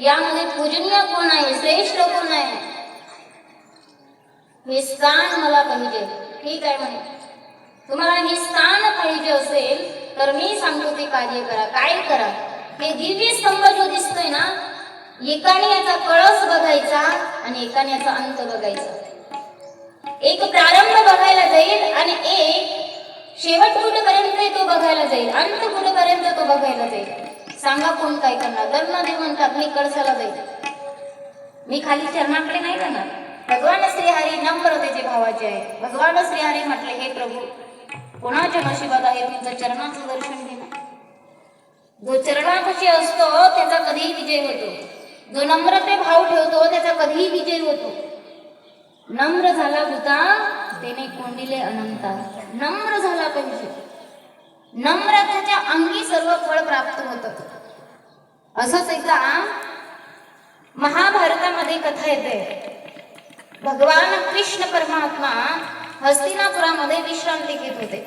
यामध्ये पूजनीय कोण आहे? श्रेष्ठ कोण आहे? हे स्थान मला पाहिजे. ठीक आहे म्हणे. तुम्हाला हे स्थान पाहिजे असेल तर मी सांगतो ते कार्य करा. काय करा? हे दिव्य स्तंभ जो दिसतोय ना एकाने याचा कळस बघायचा आणि एकाने याचा अंत बघायचा. एक प्रारंभ बघायला जाईल आणि एक शेवट कुठेपर्यंत तो बघायला जाईल? अंत कुठेपर्यंत तो बघायला जाईल? सांगा कोण काय करणार? धर्मदेव म्हणतात मी कळसाला जाईल मी खाली चरणाकडे नाही जाणार. भगवान श्रीहरी नम्रतेचे भावाचे आहे भगवान श्रीहरी म्हटले हे प्रभू कोणाच्या नशिबात आहे तुमचं चरणाचं दर्शन घेणं? जो चरणापाशी असतो त्याचा कधीही विजय होतो. जो नम्रते भाव ठेवतो त्याचा कधीही विजय होतो. नम्र झाला होता त्याने कोंडिले अनंता. नम्र झाला पाहिजे नम्रतेच्या अंगी असंच एकदा महाभारतामध्ये कथा येते. भगवान कृष्ण परमात्मा हस्तिनापुरामध्ये विश्रांती घेत होते.